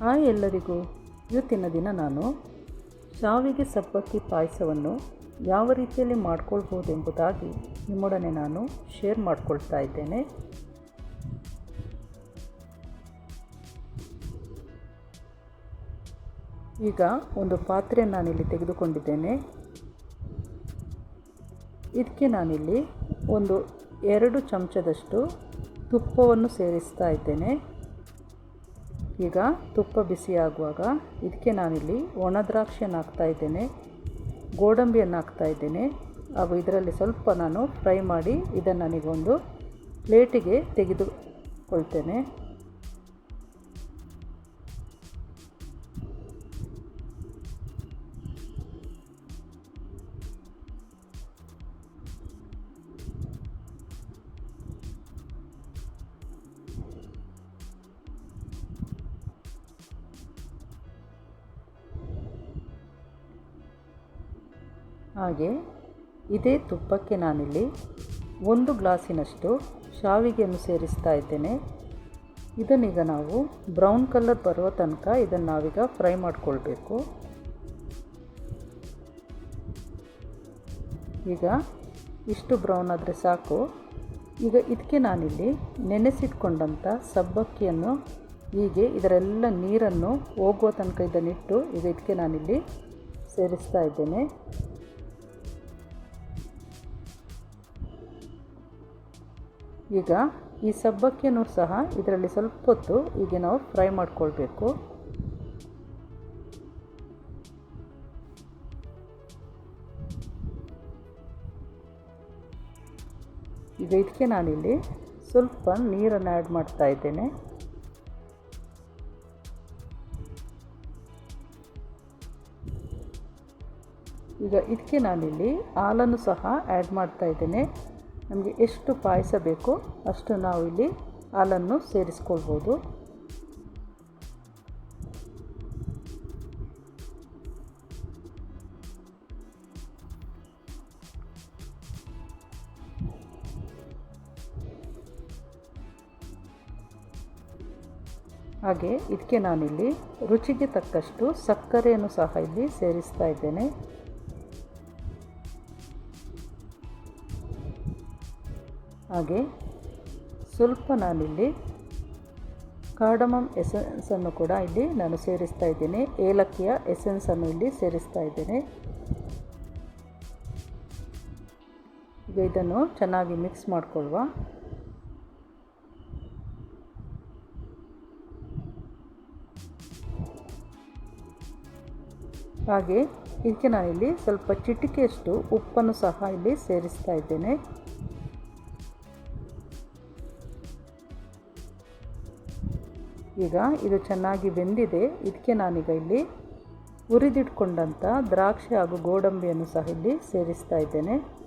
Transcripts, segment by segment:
Hi ಎಲ್ಲರಿಗೂ. ಇವತ್ತಿನ ದಿನ ನಾನು ಶಾವಿಗೆ ಸಬ್ಬಕ್ಕಿ ಪಾಯಸವನ್ನು ಯಾವ ರೀತಿಯಲ್ಲಿ ಮಾಡ್ಕೊಳ್ಬೋದೆಂಬುದಾಗಿ ನಿಮ್ಮೊಡನೆ ನಾನು ಶೇರ್ ಮಾಡ್ಕೊಳ್ತಾ ಇದ್ದೇನೆ. ಈಗ ಒಂದು ಪಾತ್ರೆ ನಾನಿಲ್ಲಿ ತೆಗೆದುಕೊಂಡಿದ್ದೇನೆ. ಇದಕ್ಕೆ ನಾನಿಲ್ಲಿ ಒಂದು ಎರಡು ಚಮಚದಷ್ಟು ತುಪ್ಪವನ್ನು ಸೇರಿಸ್ತಾ ಇದ್ದೇನೆ. ಈಗ ತುಪ್ಪ ಬಿಸಿಯಾಗುವಾಗ ಇದಕ್ಕೆ ನಾನಿಲ್ಲಿ ಒಣ ದ್ರಾಕ್ಷಿಯನ್ನು ಹಾಕ್ತಾ ಇದ್ದೇನೆ, ಗೋಡಂಬಿಯನ್ನು ಹಾಕ್ತಾ ಇದ್ದೇನೆ. ಹಾಗೂ ಇದರಲ್ಲಿ ಸ್ವಲ್ಪ ನಾನು ಫ್ರೈ ಮಾಡಿ ಇದನ್ನು ನನಗೊಂದು ಪ್ಲೇಟಿಗೆ ತೆಗೆದುಕೊಳ್ತೇನೆ. ಹಾಗೆ ಇದೇ ತುಪ್ಪಕ್ಕೆ ನಾನಿಲ್ಲಿ ಒಂದು ಗ್ಲಾಸಿನಷ್ಟು ಶಾವಿಗೆಯನ್ನು ಸೇರಿಸ್ತಾ ಇದ್ದೇನೆ. ಇದನ್ನೀಗ ನಾವು ಬ್ರೌನ್ ಕಲರ್ ಬರುವ ತನಕ ಇದನ್ನು ನಾವೀಗ ಫ್ರೈ ಮಾಡಿಕೊಳ್ಬೇಕು. ಈಗ ಇಷ್ಟು ಬ್ರೌನ್ ಆದರೆ ಸಾಕು. ಈಗ ಇದಕ್ಕೆ ನಾನಿಲ್ಲಿ ನೆನೆಸಿಟ್ಕೊಂಡಂಥ ಸಬ್ಬಕ್ಕಿಯನ್ನು ಹೀಗೆ ಇದರೆಲ್ಲ ನೀರನ್ನು ಹೋಗುವ ತನಕ ಇದನ್ನಿಟ್ಟು ಈಗ ಇದಕ್ಕೆ ನಾನಿಲ್ಲಿ ಸೇರಿಸ್ತಾ ಇದ್ದೇನೆ. ಈಗ ಈ ಸಬ್ಬಕ್ಕಿನೂ ಸಹ ಇದರಲ್ಲಿ ಸ್ವಲ್ಪ ಹೊತ್ತು ಈಗ ನಾವು ಫ್ರೈ ಮಾಡಿಕೊಳ್ಬೇಕು. ಈಗ ಇದಕ್ಕೆ ನಾನಿಲ್ಲಿ ಸ್ವಲ್ಪ ನೀರನ್ನು ಆ್ಯಡ್ ಮಾಡ್ತಾ ಇದ್ದೇನೆ. ಈಗ ಇದಕ್ಕೆ ನಾನಿಲ್ಲಿ ಹಾಲನ್ನು ಸಹ ಆ್ಯಡ್ ಮಾಡ್ತಾ ಇದ್ದೇನೆ. ನಮಗೆ ಎಷ್ಟು ಪಾಯಸ ಬೇಕೋ ಅಷ್ಟು ನಾವು ಇಲ್ಲಿ ಹಾಲನ್ನು ಸೇರಿಸ್ಕೊಳ್ಬೋದು. ಹಾಗೆ ಇದಕ್ಕೆ ನಾನಿಲ್ಲಿ ರುಚಿಗೆ ತಕ್ಕಷ್ಟು ಸಕ್ಕರೆಯನ್ನು ಸಹ ಇಲ್ಲಿ ಸೇರಿಸ್ತಾ ಇದ್ದೇನೆ. ಹಾಗೆ ಸ್ವಲ್ಪ ನಾನಿಲ್ಲಿ ಕಾರ್ಡಮಮ್ ಎಸೆನ್ಸನ್ನು ಕೂಡ ಇಲ್ಲಿ ನಾನು ಸೇರಿಸ್ತಾ ಇದ್ದೇನೆ. ಏಲಕ್ಕಿಯ ಎಸೆನ್ಸನ್ನು ಇಲ್ಲಿ ಸೇರಿಸ್ತಾ ಇದ್ದೇನೆ. ಈಗ ಇದನ್ನು ಚೆನ್ನಾಗಿ ಮಿಕ್ಸ್ ಮಾಡಿಕೊಳ್ಳುವ. ಹಾಗೆ ಇದಕ್ಕೆ ನಾನಿಲ್ಲಿ ಸ್ವಲ್ಪ ಚಿಟಿಕೆಯಷ್ಟು ಉಪ್ಪನ್ನು ಸಹ ಇಲ್ಲಿ ಸೇರಿಸ್ತಾ ಇದ್ದೇನೆ. ಈಗ ಇದು ಚೆನ್ನಾಗಿ ಬೆಂದಿದೆ. ಇದಕ್ಕೆ ನಾನೀಗ ಇಲ್ಲಿ ಹುರಿದಿಟ್ಕೊಂಡಂಥ ದ್ರಾಕ್ಷಿ ಹಾಗೂ ಗೋಡಂಬಿಯನ್ನು ಸಹ ಇಲ್ಲಿ ಸೇರಿಸ್ತಾ ಇದ್ದೇನೆ.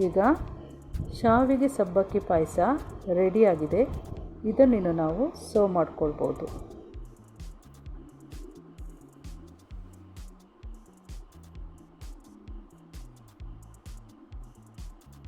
ಈಗ ಶಾವಿಗೆ ಸಬ್ಬಕ್ಕಿ ಪಾಯಸ ರೆಡಿಯಾಗಿದೆ. ಇದನ್ನು ನಾವು ಸರ್ವ್ ಮಾಡ್ಕೊಳ್ಬೋದು.